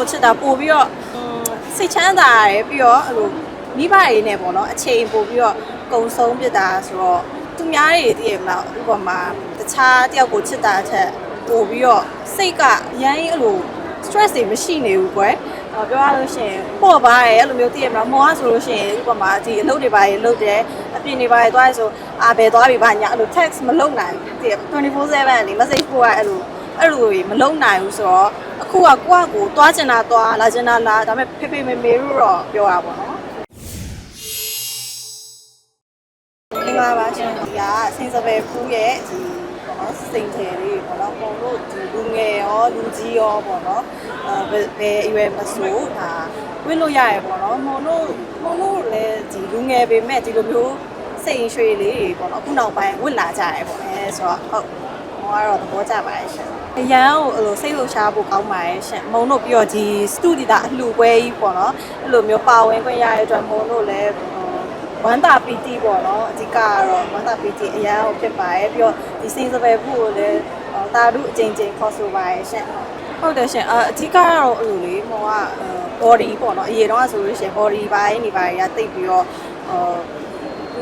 ကိုချစ်တာပို့ပြီးတော့อืมစိတ်ချမ်းသာရတယ်ပြီးတော့အဲ့လိုမိဘတွေနဲ့ပေါ့နော်အချိန်ပို့ပြီးတော့ကုံဆုံးဖြစ်တာဆိုတော့သူများတွေတည်ရမလားဥပမာတခြားတယောက်ကိုချစ်တာအထက်ပို့ပြီးတော့စိတ်ကအရင်အဲ့လို stress တွေမရှိနေဘူးကွယ်ဟောပြောရလို့ရှိရင်ပေါ့ပါရဲ့အဲ့လိုမျိုးတည်ရမလားမောကဆိုလို့ရှိရင်ဥပမာဒီအလုပ်တွေပါရေလုပ်တယ်အပြင်တွေပါရေသွားရဆိုအာဘယ်သွားပြီပါညာအဲ့လို text မလုပ်နိုင်ဘူးတည်24/7လေ message ပို့ရအဲ့လိုအဲ့လိုတွေမလုပ်နိုင်ဘူးဆိုတော့အ ခုကကိုယ့်အကိုသွားချင်တာသွားလာချင်တာလာဒါပေမဲ့ဖေဖေမေမေတို့တော့ပြောတာပေါ့နော်မင်္ဂလာပါရှင်ဒီကစင်စပယ်ဖူးရဲ့ဒီပေါ့နော်စိန်ထယ်လေးပေါ့နော်ပုံလို့ဒီလူငယ်ရောလူကြီးရောပေါ့နော်အဲဘယ်အရွယ်မဆိုဒါဝင့်လို့ရရပေါ့နော်မုံတို့မုံတို့လည်းဒီလူငယ်ပေမဲ့ဒီလိုမျိုးစိန်ရွှေလေးတွေပေါ့နော်အခုနောက်ပိုင်းဝင့်လာကြရပေါ့အဲဆိုတော့ဟုတ်ဟောကတော့သဘောကျပါတယ်ရှင် အရန်ကိုအဲ့လိုစိတ်လှုပ်ရှားဖို့ကောင်းပါတယ်ရှင်မုံတို့ပြီးတော့ဒီစတူဒီတာအလှပွဲကြီးပေါ့နော်အဲ့လိုမျိုးပါဝင်ခွင့်ရတဲ့အတွက်မုံတို့လည်းဝမ်းတာပီတီပေါ့နော်အဓိကကတော့ဝမ်းတာပီတီအရန်ကိုဖြစ်ပါတယ်ပြီးတော့ဒီစင်စပယ်ဖို့ကိုလည်းတာတို့အချိန်ချင်းခေါ်ဆိုပါရဲ့ရှင်ဟုတ်တယ်ရှင်အအဓိကကတော့အဲ့လိုလေဟိုက body ပေါ့နော်အရင်တော့ဆိုလို့ရှိရင် body ပိုင်းနေပါရတိတ်ပြီးတော့ဟို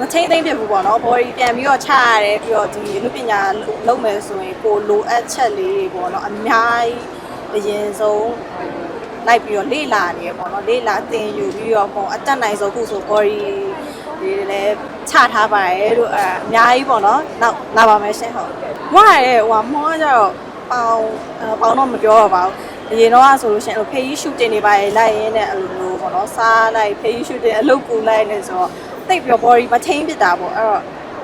မထိမ့်သိမ့်ဖြစ်ဘူးပေါ့နော် body ပြန်ပြီးတော့ချရတယ်ပြီးတော့ဒီအမှုပညာလုပ်မယ်ဆိုရင်ကိုလိုအပ်ချက်လေးတွေပေါ့နော်အများကြီးအရင်ဆုံးလိုက်ပြီးတော့လေ့လာနေရပေါ့နော်လေ့လာသင်ယူပြီးတော့ဟိုအတက်နိုင်ဆုံးခုဆို body ဒီလည်းချထားပါရဲ့လို့အဲအများကြီးပေါ့နော်နောက်လာပါမယ်ရှင်ဟုတ်ဝါရဲ့ဟိုမောကြတော့ပေါင်ပေါင်တော့မပြောတော့ပါဘူးအရင်တော့ဆိုလို့ရှိရင်အဲ့လိုဖေးကြီးရှူတင်နေပါရဲ့လိုက်ရင်းနဲ့အဲ့လိုမျိုးပေါ့နော်စားလိုက်ဖေးကြီးရှူတင်အလုပ်ကူလိုက်နေဆိုတော့ တိတ်ပြီးတော့ body မထိန်ဖြစ်တာပေါ့အဲ့တော့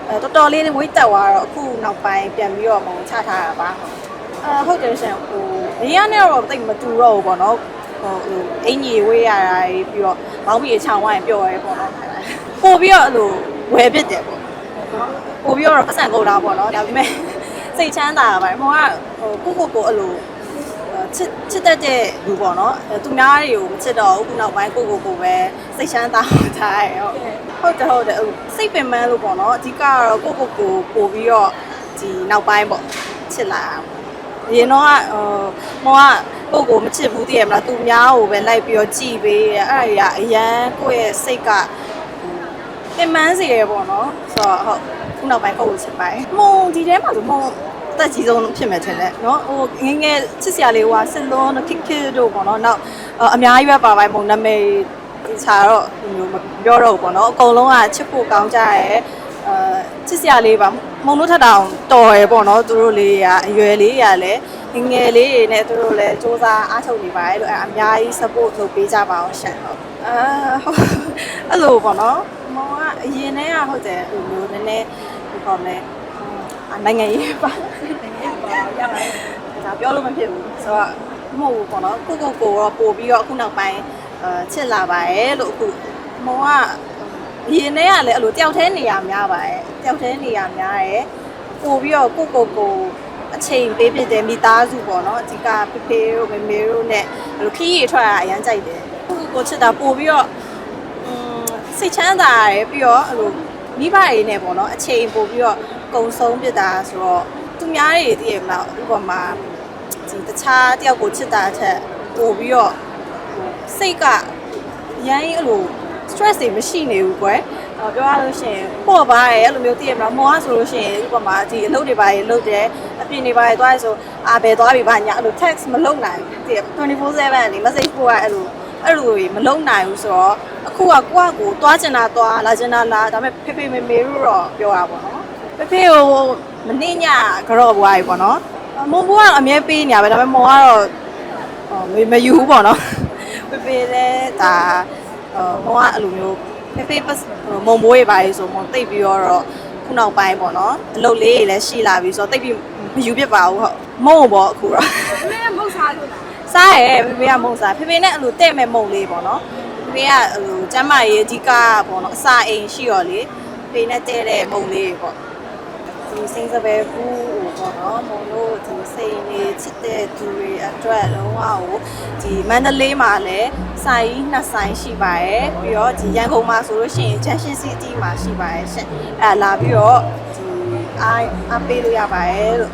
အဲတော်တော်လေးဝိတ်တက်သွားတော့အခုနောက်ပိုင်းပြန်ပြီးတော့မုံချထားတာပါအဲဟုတ်တယ်ရှင်ဟိုဒီကနေ့တော့တိတ်မတူတော့ဘူးပေါ့နော်ဟိုဟိုအင်ကြီးဝေးရတာပြီးတော့ဘောင်းပြီးချောင်းဝိုင်းပျော်ရဲပေါ့နော်ပို့ပြီးတော့အဲ့လိုဝယ်ဖြစ်တယ်ပေါ့ပို့ပြီးတော့ပတ်စံကုန်တာပေါ့နော်ဒါပေမဲ့စိတ်ချမ်းသာတာပါမောကဟိုကိုကိုကိုအဲ့လို ချစ်ချစ်တတ်တဲ့လူပေါ့နော်အဲသူများတွေကိုမချစ်တော့ဘူးခုနောက်ပိုင်းကိုကိုကိုပဲစိတ်ချမ်းသာထားရဟုတ်ဟုတ်တယ်ဟုတ်တယ်အဲ့စိတ်ပင်ပန်းလို့ပေါ့နော်အဓိကကတော့ကိုကိုကိုပို့ပြီးတော့ဒီနောက်ပိုင်းပေါ့ချစ်လာတာပေါ့အရင်တော့ကဟိုမောကကိုကိုမချစ်ဘူးတည်ရမလားသူများကိုပဲလိုက်ပြီးတော့ကြည်ပေးတယ်အဲ့ဒါကြီးကအရန်ကိုယ့်ရဲ့စိတ်ကပင်ပန်းစေရပေါ့နော်ဆိုတော့ဟုတ်ခုနောက်ပိုင်းကိုကိုချစ်ပါတယ်မုံဒီထဲမှာဆိုမုံ အသက်ကြီးဆုံးဖြစ်မယ်ထင်တယ်နော်ဟိုငငယ်ချစ်စရာလေးဟိုဆစ်လွန်းတို့ခစ်ခစ်တို့ပေါ့နော်နောက်အများကြီးပဲပါပိုင်းပုံနာမည်ခြားတော့ဒီလိုမပြောတော့ဘူးပေါ့နော်အကုန်လုံးကချစ်ဖို့ကောင်းကြရဲ့အဲချစ်စရာလေးပါမုံတို့ထက်တောင်တော်ရယ်ပေါ့နော်သူတို့လေးရအရွယ်လေးရလည်းငငယ်လေးတွေနဲ့သူတို့လည်းစူးစမ်းအားထုတ်နေပါတယ်လို့အများကြီး support လုပ်ပေးကြပါအောင်ရှင့်ဟုတ်အဲအဲ့လိုပေါ့နော်မောင်ကအရင်တည်းကဟုတ်တယ်ဟိုမျိုးနည်းနည်းဒီပေါ်လဲ နိုင်ငံရေးပါဒါပြောလို့မဖြစ်ဘူးဆိုတော့မဟုတ်ဘူးပေါ့နော်ကိုကိုကိုတော့ပို့ပြီးတော့အခုနောက်ပိုင်းအဲချစ်လာပါရဲ့လို့အခုမောကရင်ထဲကလည်းအဲ့လိုတယောက်တည်းနေရများပါရဲ့တယောက်တည်းနေရများရဲ့ပို့ပြီးတော့ကိုကိုကိုအချိန်ပေးဖြစ်တယ်မိသားစုပေါ့နော်အဓိကဖေဖေတို့မေမေတို့နဲ့အဲ့လိုခီးရီထွက်ရအရမ်းကြိုက်တယ်ကိုကိုကိုချစ်တာပို့ပြီးတော့อืมစိတ်ချမ်းသာရတယ်ပြီးတော့အဲ့လို မိဘတွေနဲ့ပေါ့နော်အချိန်ပို့ပြီးတော့ကုံဆုံးဖြစ်တာဆိုတော့သူများတွေတည်ရမလားဥပမာဒီတခြားတယောက်ကိုချစ်တာအထက်ပို့ပြီးတော့ဟိုစိတ်ကရိုင်းအဲ့လို stress တွေမရှိနေဘူးကွယ်ဟောပြောရလို့ရှိရင်ပေါ့ပါရဲ့အဲ့လိုမျိုးသိရမလားမောကဆိုလို့ရှိရင်ဥပမာဒီအလုပ်တွေပါရေလုပ်တယ်အပြင်တွေပါရေသွားရဆိုအာဘယ်သွားပြီပါညာအဲ့လို text မလုပ်နိုင်ဘူးသိရ24/7လေ message ပို့ရအဲ့လို အဲ့လိုတွေမလုပ်နိုင်ဘူးဆိုတော့အခုကကိုယ့်အကိုသွားချင်တာသွားလာချင်တာလာဒါပေမဲ့ဖေဖေမေမေတို့တော့ပြောတာပေါ့နော်ဖေဖေကိုမနှင်းညကြော့ဘွားကြီးပေါ့နော်မုံဘွားကအမြဲပေးနေရပဲဒါပေမဲ့မောင်ကတော့ဟောမမယူဘူးပေါ့နော်ပေပေလည်းဒါဟောမောင်ကအဲ့လိုမျိုးပေပေပတ်မုံဘိုးရေးပါလေဆိုမောင်တိတ်ပြီးတော့ခုနောက်ပိုင်းပေါ့နော်အလုပ်လေးတွေလည်းရှိလာပြီဆိုတော့တိတ်ပြီးမယူပြစ်ပါဘူးဟုတ်မုံပေါ့အခုတော့မင်းမဟုတ်စားလို့လား စားရဲဖေဖေကမုံစားဖေဖေနဲ့အဲ့လိုတဲ့မဲ့မုံလေးပေါ့နော်ဖေဖေကအဲ့လိုကျမ်းမာရေးအဓိကပေါ့နော်အစာအိမ်ရှိရောလေဖေနဲ့တဲ့တဲ့မုံလေးပေါ့ဒီစိန်စပယ်ဘူးပေါ့နော်မုံတို့ဒီစိန်နေချစ်တဲ့သူတွေအတွက်လုံးဝကိုဒီမန္တလေးမှာလည်းဆိုင်နှစ်ဆိုင်ရှိပါတယ်ပြီးတော့ဒီရန်ကုန်မှာဆိုလို့ရှိရင် Junction City မှာရှိပါတယ်ရှင်အဲလာပြီးတော့ဒီအားအားပေးလို့ရပါတယ်လို့